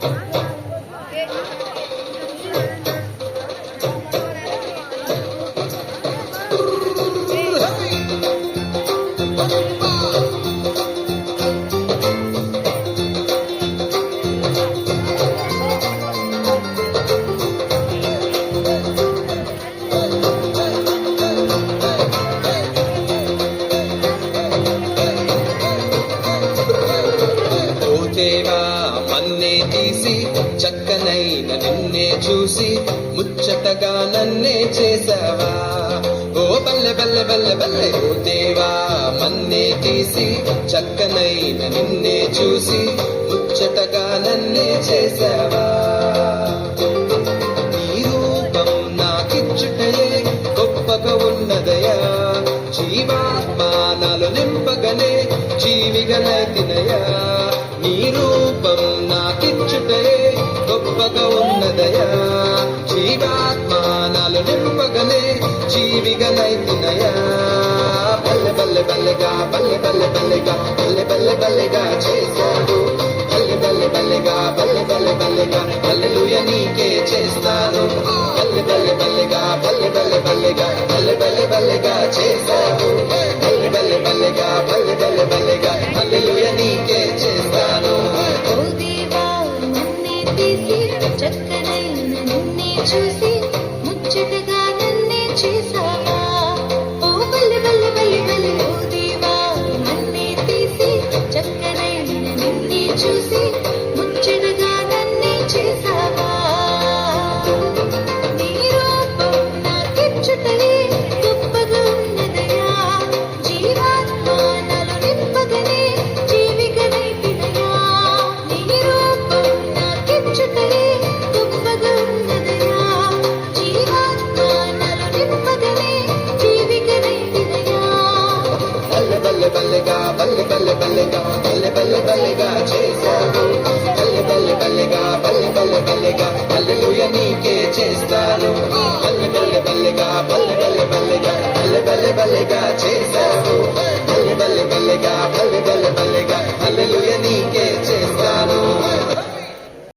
Uh -huh. దేవా మన్నే తీసి చక్కనైన నిన్నే చూసి ముచ్చటగా నన్నే చేసావా? ఓ బల్లె బల్లె బల్లె బల్లె ఓ దేవా మన్నే తీసి చక్కనైన నిన్నే చూసి ముచ్చటగా నన్నే చేసావా? నీ రూపం నాకిచ్చుటయే గొప్పగా ఉన్నదయా? జీవాత్మానాలు నింపగనే జీవిగనైతినయా నీ రూపం నాకిచ్చుటే గొప్పగా ఉన్నదయా జీవాత్మానాలు నింపగనే జీవిగనైతినయా బల్లె బల్లె బల్లెగా బల్లె బల్లె బల్లెగా బల్లె బల్లె బల్లెగా చేశాడు బల్లె బల్లె బల్లెగా బల్లె బల్లె బల్లెగా బల్లెలుయ నీకే చేస్తాను బల్లె బల్లె బల్లెగా బల్లె బల్లె బల్లెగా బల్లె బల్లె బల్లెగా చేశాడు బల్లె బల్లె బల్లెగా బల్లె బల్లె చూసి ముచ్చటగా నన్నే చేసావా ఓ బల్లి బల్లి బల్లి బల్లి ఓ దేవా నన్నే తీసి చక్కనైన నిన్నే చూసి పల్లె బల్లె పల్లెగా పల్లె బల్లె బల్లెగా చేశాను పల్లె బల్లె బల్లెగా బల్లె బల్లె బల్లెగా బల్లెలుయ నీకే చేస్తాను. పల్లె బల్లె బల్లెగా పల్లె పల్లె పల్లెగా పల్లె బల్లె బల్లెగా చేశాను